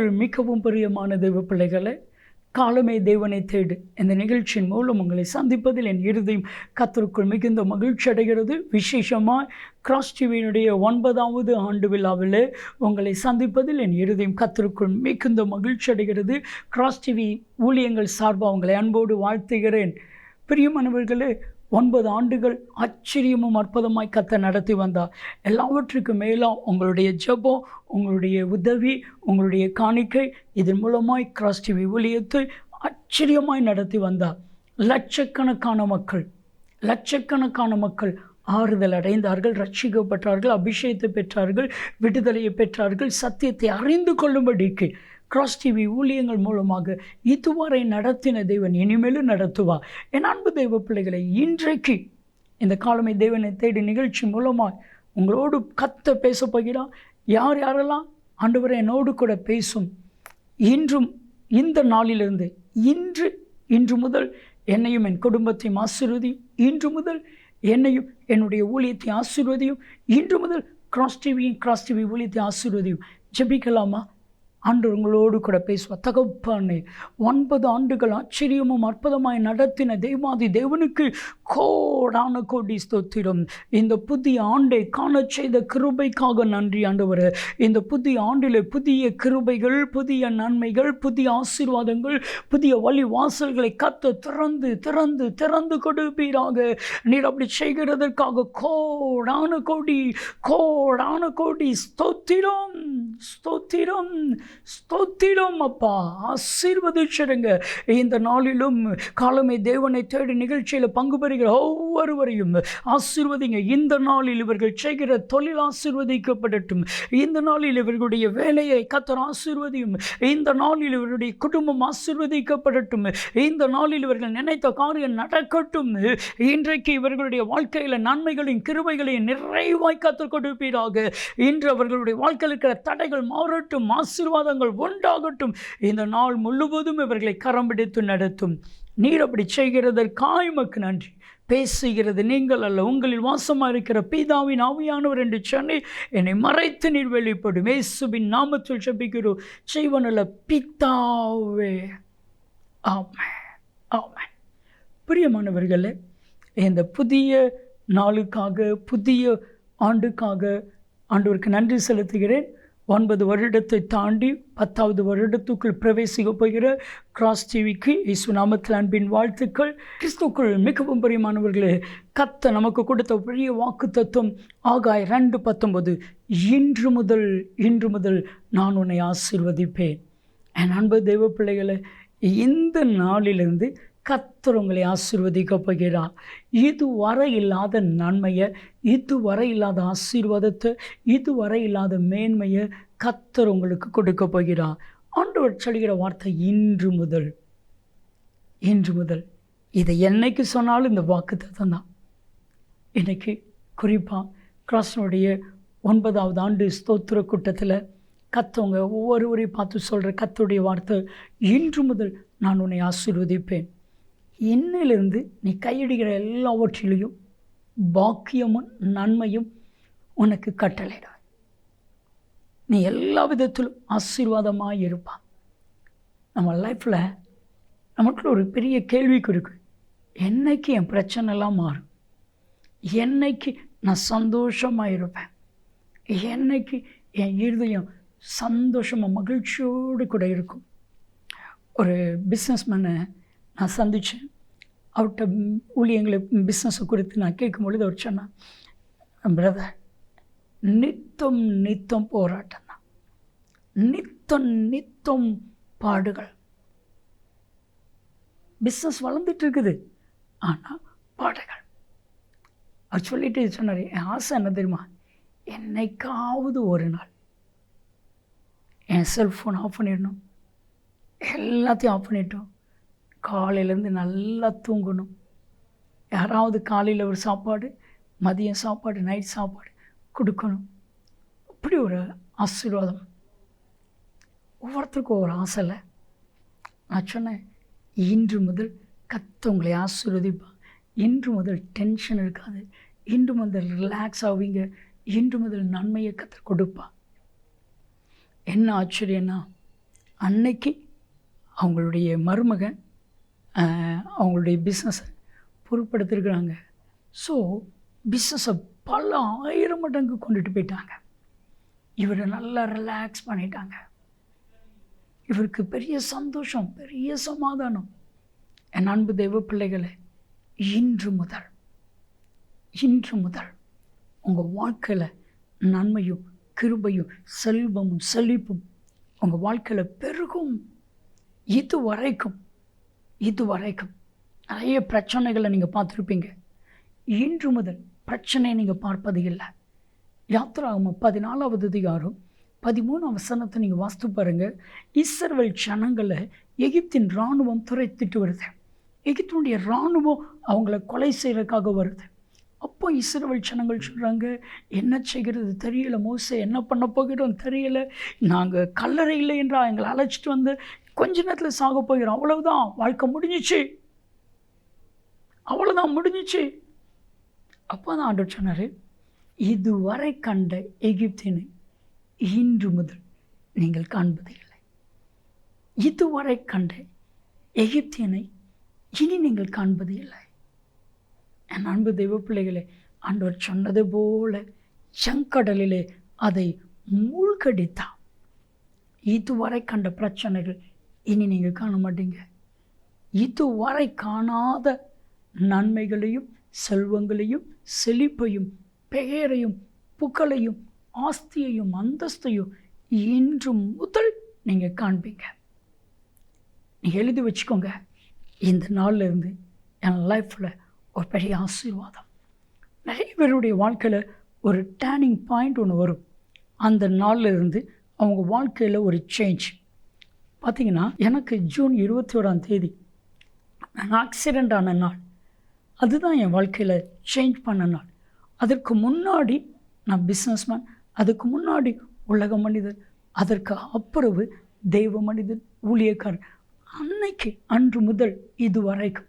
கிறிஸ்துக்குள் மிகவும் பிரியமான தெய்வ பிள்ளைகளை காலமே தேவனை தேடு. இந்த நிகழ்ச்சியின் மூலம் உங்களை சந்திப்பதில் என் இருதயம் கத்தருக்குள் மிகுந்த மகிழ்ச்சி அடைகிறது. விசேஷமாக கிராஸ் டிவியினுடைய ஒன்பதாவது ஆண்டு விழாவில் உங்களை சந்திப்பதில் என் இருதயம் கத்தருக்குள் மிகுந்த மகிழ்ச்சி அடைகிறது. கிராஸ் டிவி ஊழியங்கள் சார்பாக உங்களை அன்போடு வாழ்த்துகிறேன். பிரியமானவர்களே ஒன்பது ஆண்டுகள் ஆச்சரியமும் அற்புதமாய் கத்த நடத்தி வந்தார். எல்லாவற்றுக்கும் மேலாக உங்களுடைய ஜெபம் உங்களுடைய உதவி உங்களுடைய காணிக்கை இதன் மூலமாய் கிராஸ் டிவி ஊழியத்தை ஆச்சரியமாய் நடத்தி வந்தார். லட்சக்கணக்கான மக்கள் லட்சக்கணக்கான மக்கள் ஆறுதல் அடைந்தார்கள் ரட்சிக்கப்பட்டார்கள் அபிஷேகத்தை பெற்றார்கள் விடுதலையை பெற்றார்கள் சத்தியத்தை அறிந்து கொள்ளும்படிக்கு கிராஸ் டிவி ஊழியங்கள் மூலமாக இதுவரை நடத்தின தேவன் இனிமேலும் நடத்துவார். என் அன்பு தெய்வ பிள்ளைகளை இன்றைக்கு இந்த காலமை தேவனை தேடி நிகழ்ச்சி மூலமாக உங்களோடு கத்த பேச போகிறார். யார் யாரெல்லாம்? ஆண்டவரை என்னோடு கூட பேசும். இன்றும் இந்த நாளிலிருந்து இன்று இன்று முதல் என்னையும் என் குடும்பத்தையும் ஆசீர்வதியும். இன்று முதல் என்னையும் என்னுடைய ஊழியத்தை ஆசீர்வதியும். இன்று முதல் கிராஸ் டிவியும் கிராஸ் டிவி ஊழியத்தை ஆசீர்வதியும். ஜெபிக்கலாமா? ஆண்டு உங்களோடு கூட பேசுவார் தகப்பானே ஒன்பது ஆண்டுகள் ஆச்சரியமும் அற்புதமாய் நடத்தின தெய்வாதி தேவனுக்கு கோடான கோடி ஸ்தோத்திரம். இந்த புதிய ஆண்டை காண செய்த கிருபைக்காக நன்றி ஆண்டவர். இந்த புதிய ஆண்டில் புதிய கிருபைகள் புதிய நன்மைகள் புதிய ஆசீர்வாதங்கள் புதிய வழி வாசல்களை கத்த திறந்து திறந்து திறந்து கொடுப்பீராக. நீர் அப்படி செய்கிறதற்காக கோடான கோடி கோடான கோடி ஸ்தோத்திரம் ஸ்தோத்திரம். ஸ்தோத்திரம் அப்பா ஆசீர்வதிச்சிருங்க. இந்த நாளிலும் காலமே தேவனை தேடி நிகழ்ச்சியில் பங்கு பெறுகிற ஒவ்வொருவரையும் ஆசீர்வதிங்க. இந்த நாளில் இவர்கள் செய்கிற தொழில் ஆசீர்வதிக்கப்படட்டும். இந்த நாளில் இவர்களுடைய வேலையை கத்தர் ஆசீர்வதியும். இந்த நாளில் இவருடைய குடும்பம் ஆசீர்வதிக்கப்படட்டும். இந்த நாளில் இவர்கள் நினைத்த காரியம் நடக்கட்டும். இன்றைக்கு இவர்களுடைய வாழ்க்கையில் நன்மைகளையும் கிருமைகளையும் நிறைவாய் கற்றுக் கொடுப்பீராக. இன்று அவர்களுடைய வாழ்க்கையில் இருக்கிற தடைகள் மாறட்டும். ஆசீர்வாதங்கள் உண்டாகட்டும். இந்த நாள் முழுவதும் இவர்களை கரம் பிடித்து நடத்தும். நீர் அப்படி செய்கிறதற்காய் மக்கு நன்றி. பேசுகிறது நீங்கள் அல்ல உங்களில் வாசமாக இருக்கிற பீதாவின் ஆவியானவர் என்று சொன்னி என்னை மறைத்து நீர் வெளிப்படும். இயேசுவின் நாமத்தில் செபிக்கிறோம் செய்வனல்ல பிதாவே. ஆமே ஆமே பிரியமானவர்களே இந்த புதிய நாளுக்காக புதிய ஆண்டுக்காக ஆண்டவருக்கு நன்றி செலுத்துகிறேன். ஒன்பது வருடத்தை தாண்டி பத்தாவது வருடத்துக்குள் பிரவேசிக்க போகிற கிராஸ் டிவிக்கு இயேசு நாமத்தில் அன்பின் வாழ்த்துக்கள். கிறிஸ்துக்குள் மிகவும் பிரியமானவர்களே கத்த நமக்கு கொடுத்த பெரிய வாக்கு தத்துவம் ஆகாய் ரெண்டு பத்தொன்பது. இன்று முதல் இன்று முதல் நான் உன்னை ஆசீர்வதிப்பேன். என் அன்பு தெய்வ பிள்ளைகளை இந்த நாளிலிருந்து கத்தர் உங்களை ஆசீர்வதிக்க போகிறார் இதுவரை இல்லாத நன்மையை இதுவரை இல்லாத ஆசீர்வாதத்தை இதுவரை இல்லாத மேன்மையை கத்தர் உங்களுக்கு கொடுக்க போகிறார் ஆண்டவர் சொல்கிற வார்த்தை இன்று முதல் இன்று முதல். இதை என்னைக்கு சொன்னாலும் இந்த வாக்கு தான் இன்னைக்கு குறிப்பாக கிராஸ்னுடைய ஒன்பதாவது ஆண்டு ஸ்தோத்திர கூட்டத்தில் கத்தவங்க ஒவ்வொருவரையும் பார்த்து சொல்கிற கத்தோடைய வார்த்தை இன்று முதல் நான் உன்னை ஆசீர்வதிப்பேன். இன்னிலிருந்து நீ கையடிக்கிற எல்லாவற்றிலையும் பாக்கியமும் நன்மையும் உனக்கு கட்டளையிடும் நீ எல்லா விதத்திலும் ஆசீர்வாதமாக இருப்பான் நம்ம லைஃப்பில் நமக்குள்ள ஒரு பெரிய கேள்விக்கு இருக்கு. என்னைக்கு என் பிரச்சனைலாம் மாறும்? என்னைக்கு நான் சந்தோஷமாக இருப்பேன்? என்னைக்கு என் இருதயம் சந்தோஷமாக மகிழ்ச்சியோடு கூட இருக்கும்? ஒரு பிஸ்னஸ்மேனை நான் சந்தித்தேன் அவர்கிட்ட ஊழியங்களை பிஸ்னஸை குறித்து நான் கேட்கும் பொழுது அவர் சொன்னான் பிரதர் நித்தம் நித்தம் போராட்டம் தான். நித்தம் நித்தம் பாடுகள். பிஸ்னஸ் வளர்ந்துட்டு இருக்குது ஆனால் பாடுகள். அவர் சொல்லிட்டு சொன்னார் என் ஆசை என்ன தெரியுமா? என்னைக்காவது ஒரு நாள் என் செல்ஃபோன் ஆஃப் பண்ணிடணும். எல்லாத்தையும் ஆஃப் பண்ணிட்டோம். காலையிலேருந்து நல்லா தூங்கணும். யாராவது காலையில் ஒரு சாப்பாடு மதியம் சாப்பாடு நைட் சாப்பாடு கொடுக்கணும். அப்படி ஒரு ஆசீர்வாதம். ஒவ்வொருத்தருக்கும் ஒரு ஆசையில் நான் சொன்னேன் இன்று முதல் கத்த உங்களை ஆசீர்வதிப்பான் இன்று முதல் டென்ஷன் இருக்காது. இன்று முதல் ரிலாக்ஸ் ஆவீங்க. இன்று முதல் நன்மையை கத்த கொடுப்பான் என்ன ஆச்சரியன்னா அன்னைக்கு அவங்களுடைய மருமகன் அவங்களுடைய பிஸ்னஸை பொருட்படுத்திருக்கிறாங்க. ஸோ பிஸ்னஸை பல ஆயிரம் மடங்கு கொண்டுட்டு போயிட்டாங்க. இவரை நல்லா ரிலாக்ஸ் பண்ணிட்டாங்க. இவருக்கு பெரிய சந்தோஷம் பெரிய சமாதானம். என் அன்பு தெய்வ பிள்ளைகளை இன்று முதல் இன்று முதல் உங்கள் வாழ்க்கையில் நன்மையும் கிருபையும் செல்வமும் செழிப்பும் உங்கள் வாழ்க்கையில் பெருகும். இது வரைக்கும் இது வரைக்கும் நிறைய பிரச்சனைகளை நீங்கள் பார்த்துருப்பீங்க. இன்று முதல் பிரச்சனையை நீங்கள் பார்ப்பது இல்லை. யாத்திராகம பதினாலாவது அதிகாரம் பதிமூணு அவசனத்தை நீங்கள் வாஸ்து பாருங்கள் இஸ்ரவேல் ஜனங்களை எகிப்தின் இராணுவம் துரைத்திட்டு வருது. எகிப்தினுடைய இராணுவம் அவங்கள கொலை செய்கிறதுக்காக வருது. அப்போ இஸ்ரவேல் ஜனங்கள் சொல்கிறாங்க என்ன செய்கிறது? தெரியல மோச என்ன பண்ண போகிறோம்? தெரியல. நாங்கள் கல்லறை இல்லை என்றால் எங்களை அழைச்சிட்டு வந்து கொஞ்ச நேரத்தில் சாக போகிறோம் அவ்வளவுதான். வாழ்க்கை முடிஞ்சிச்சு. அவ்வளோதான் முடிஞ்சிச்சு. அப்போ தான் ஆண்டவர் சொன்னார் இதுவரை கண்ட எகிப்தினை இன்று முதல் நீங்கள் காண்பது இல்லை இதுவரை கண்ட எகிப்தியனை இனி நீங்கள் காண்பது இல்லை என் அன்பு தெய்வ பிள்ளைகளே ஆண்டவர் சொன்னது போல செங்கடலிலே அதை மூழ்கடித்தான். இதுவரை கண்ட பிரச்சனைகள் இனி நீங்கள் காண மாட்டீங்க. இதுவரை காணாத நன்மைகளையும் செல்வங்களையும் செழிப்பையும் பெயரையும் புகழையும் ஆஸ்தியையும் அந்தஸ்தையும் இன்று முதல் நீங்கள் காண்பீங்க. நீ எழுதி வச்சுக்கோங்க. இந்த நாளில் இருந்து என் லைஃப்பில் ஒரு பெரிய ஆசீர்வாதம். நிறைய பேருடைய வாழ்க்கையில் ஒரு டேர்னிங் பாயிண்ட் ஒன்று வரும். அந்த நாளில் இருந்து அவங்க வாழ்க்கையில் ஒரு சேஞ்ச் பார்த்தீங்கன்னா எனக்கு ஜூன் இருபத்தி ஓராம் தேதி நான் ஆக்சிடெண்ட் ஆன நாள். அதுதான் என் வாழ்க்கையில் சேஞ்ச் பண்ண நாள். அதற்கு முன்னாடி நான் பிஸ்னஸ்மேன் அதுக்கு முன்னாடி உலக மனிதர் அதற்கு அப்புறவு தெய்வ மனிதன் ஊழியக்காரன். அன்னைக்கு அன்று முதல் இது வரைக்கும்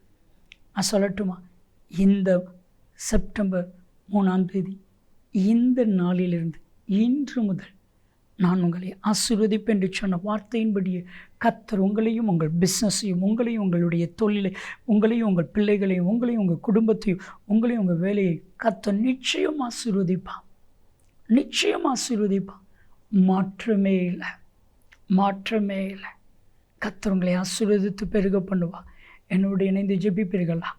நான் சொல்லட்டுமா? இந்த செப்டம்பர் மூணாம் தேதி இந்த நாளிலிருந்து இன்று முதல் நான் உங்களை ஆசீர்வதிப்பேன் என்று சொன்ன வார்த்தையின்படியே கத்தர் உங்களையும் உங்கள் பிஸ்னஸையும் உங்களையும் உங்களுடைய தொழிலை உங்களையும் உங்கள் பிள்ளைகளையும் உங்களையும் உங்கள் குடும்பத்தையும் உங்களையும் உங்கள் வேலையை கத்தர் நிச்சயம் ஆசீர்வதிப்பான் நிச்சயம் ஆசீர்வதிப்பான் மாற்றமே இல்லை. மாற்றமே இல்லை. கத்தர் உங்களை ஆசீர்வதித்து பெருக பண்ணுவா. என்னோடு இணைந்து ஜெபிப்பீர்களா?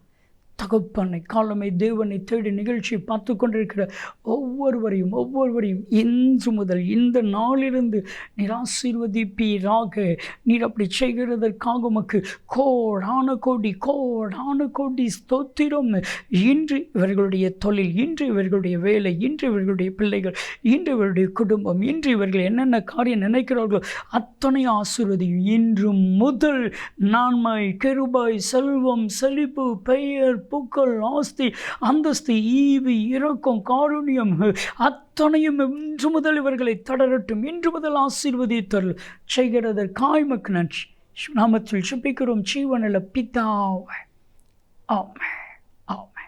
தகப்பனை காலமை தேவனை தேடி நிகழ்ச்சியை பார்த்து கொண்டிருக்கிற ஒவ்வொருவரையும் ஒவ்வொருவரையும் இன்று முதல் இந்த நாளிலிருந்து நீர் ஆசீர்வதிப்பீராக. நீர் அப்படி செய்கிறதற்காக உமக்கு கோடான கோடி கோடான கோடி ஸ்தோத்திரம். இன்று இவர்களுடைய தொழில் இன்று இவர்களுடைய வேலை இன்று இவர்களுடைய பிள்ளைகள் இன்று இவருடைய குடும்பம் இன்று இவர்கள் என்னென்ன காரியம் நினைக்கிறார்களோ அத்தனை ஆசீர்வதியும். இன்று முதல் நான்மை கெருபாய் செல்வம் செழிப்பு பெயர் புகழ் ஆஸ்தி அந்தஸ்து ஈவி இரக்கம் காருண்யம் அத்தனையும் இன்று முதல் இவர்களை தொடரட்டும். இன்று முதல் ஆசீர்வதித்தல் செய்கிறதற்காய் மக்கு நன்றி. நாமத்தில் சுப்பிக்கிறோம் ஜீவனில் பிதாவை. ஆமை ஆமை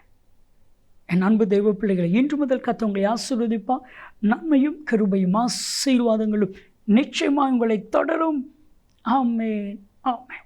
என் அன்பு தெய்வ பிள்ளைகளை இன்று முதல் கத்தவங்களை ஆசீர்வதிப்பா நன்மையும் கருபையும் ஆசீர்வாதங்களும் நிச்சயமாக உங்களை தொடரும். ஆமே ஆமை